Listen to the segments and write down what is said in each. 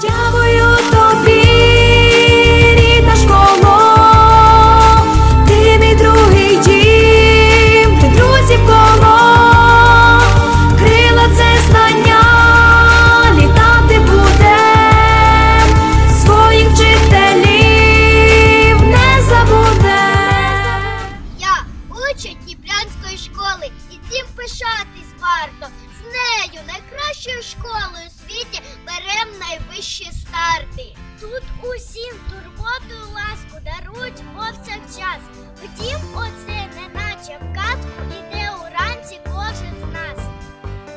Дякую тобі, рідна школа, ти мій другий дім, ти друзів коло, крила це знання, літати буде, своїх вчителів не забуде. Я учень Дніпрянської школи, і цим пишатись варто. З нею, найкращою школою світі, берем найвищі старти. Тут усім турботу і ласку дарують повсякчас. Втім, оце неначе в казку іде уранці кожен з нас.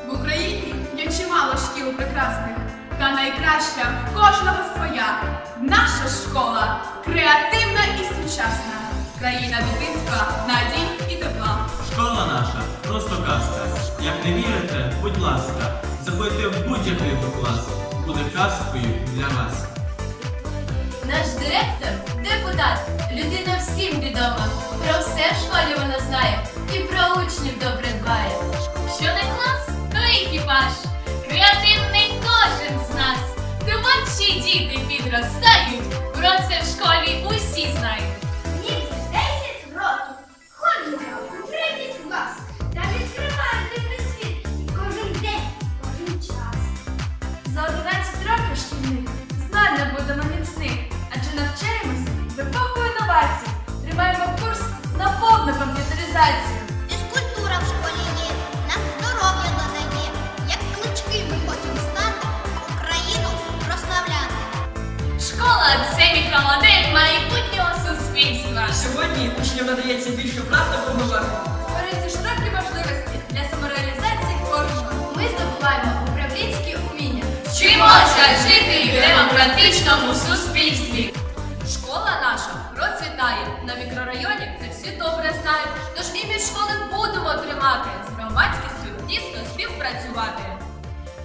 В Україні є чимало шкіл прекрасних, та найкраща в кожного своя. Наша школа креативна і сучасна. Країна дитинства, надій і тепла. Школа наша просто казка. Як не вірите, будь ласка, заходьте в будь-який клас. Буде казкою для вас. Наш директор, депутат, людина всім відома. Про все в школі вона знає і про учнів добре дбає. Що не клас, то екіпаж. Креативний кожен з нас. Творчі діти підростають. Про це в школі усі знають. Комп'ютеризацію. Фізкультура в школі є, нам здоров'я додає. Як клички ми хочемо стати, Україну прославляти. Школа це мікромодель майбутнього суспільства. Сьогодні учням надається більше прав та повноважень. Створюються широкі можливості для самореалізації кожного. Ми здобуваємо управлінські уміння. Вчимося жити в демократичному суспільстві. Тісно співпрацювати.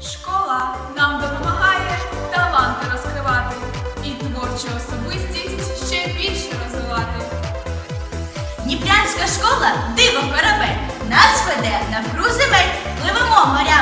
Школа нам допомагає таланти розкривати і творчу особистість ще більше розвивати. Дніпрянська школа диво корабель. Нас веде навкруг земель. Пливемо морями